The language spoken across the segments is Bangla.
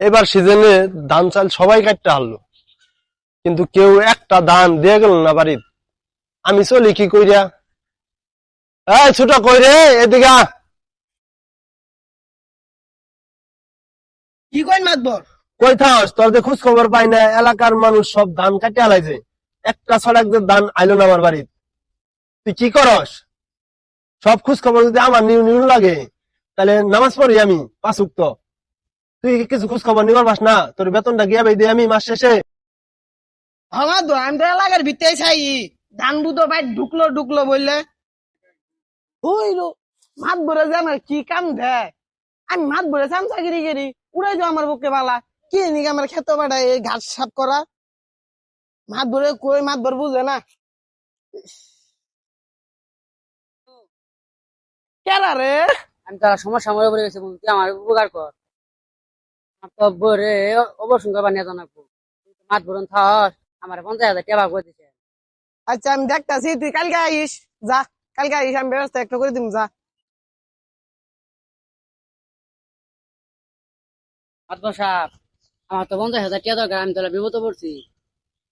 এবার সিজনে ধান চাল সবাই কাটতে হারলো। কিন্তু কেউ একটা ধান দিয়ে গেল না বাড়ির। আমি চলি কি কইরা? এই ছোট কই রে এদিকে আ। কি কইন মাতবর কই তোর যে খোঁজ খবর পাই না এলাকার মানুষ সব ধান কাটে আলাইছে একটা ছড়াক যে ধান আইলো না আমার বাড়ির। তুই কি করস? সব খোঁজ খবর যদি আমার নিউ নিউ লাগে তাহলে নামাজ পড়ি আমি পাঁচ উক্ত। তুই কিছু খোঁজ খবর নিবার পাস না? তোর বেতনটা গিয়া বেই দে আমি মাস শেষে। আমার এলাকার ভিতরে চাই। ধান বুতো ভাই ঢুকলো ঢুকলো বললে। হইল মাত ভরে যে আমার কি কাম দেয় আমি মাত ভরে চাম চাকরি করি উড়াই যাও আমার বুকে বালা। কি নিকে আমার খেতে পাঠায় এই ঘাট সাপ করা? মাত ভরে কই মাত ভর বুঝে না। কেরা রে? আমি তার সমস্যা মরে পড়ে গেছে তুই আমার উপকার কর। আমার তো বরে অবসর করবার নিয়ে জানা মাত ভরন থাস আমার পঞ্চাশ হাজার টাকা করে দিছে। আচ্ছা আমি দেখতাছি তুই কালকে আইস যা কালকে আইস আমি ব্যবস্থা একটা করে দিম যা। বসাব আমার তো পঞ্চাশ হাজার টাকা দরকার আমি তোলা বিপদ পড়ছি।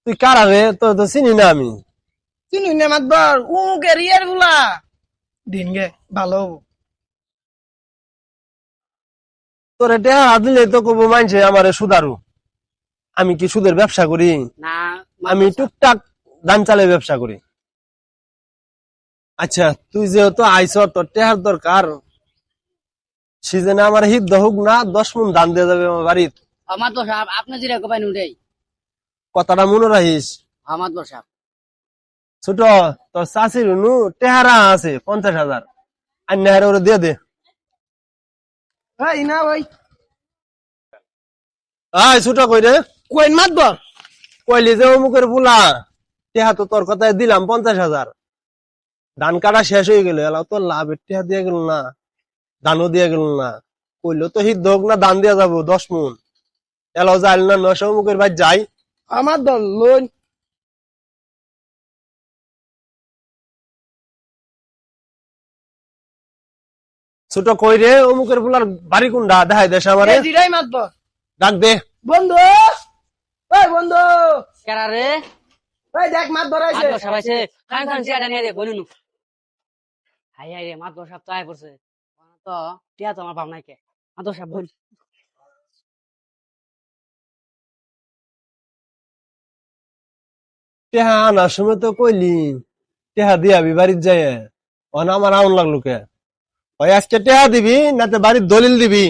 তুই কারা রে? তোর তো চিনি না আমি। চিনুই না মাতবর উমুকে রিয়ারগুলা। দিন গে ভালো হব। তোর এটা দিলে তো কব মানছে আমারে সুদারু। আমি কি সুদের ব্যবসা করি? আমি টুকটাক ধান চালের ব্যবসা করি। আচ্ছা তুই যেহেতু আইস তোর টেহার দরকার। সিজনে আমার হিত হোক না দশ মন ধান দিয়ে যাবে আমার বাড়ির। বসাব আপনি যেটা উঠেই কথাটা মনে রাখিস। বসাব ছোট তোর চাষির নু টেহারা আছে পঞ্চাশ হাজার। আর নেহারে ওরে দিয়ে দে। এই না ভাই। আয় ছোট কই রে? কইন কইলি যে অমুকের টেহা তো তোর কথায় দিলাম পঞ্চাশ হাজার। ধান কাটা শেষ হয়ে গেল এলাও তোর লাভের টেহা দিয়ে গেল না ধানও দিয়ে গেল না। কইলো তো হিত হোক না ধান দিয়ে যাব দশ মন। এলাও যাইল না নশো অমুকের ভাই যাই। আমার দল লোন ছোট কই রে অমুকের বুলার বাড়ি কোনটা দেখাই দেশ আমারে ডাক দে। বন্ধু! ওই বন্ধু! কেরা রে? ওই দেখ মাত মাত ধরাইছে বসাব খান খান নিয়ে দে বলুন। হাই হাই রে মাত তো আয় পড়ছে। তো টিয়া তো আমার ভাবনাই কে? মাত বসাব বল। টেহা আনার সময় তো কইলি। টেহা দিয়াবি বাড়ির যায় অন আমার আউন লাগল কে? ওই আজকে টেহা দিবি না তো বাড়ির দলিল দিবি?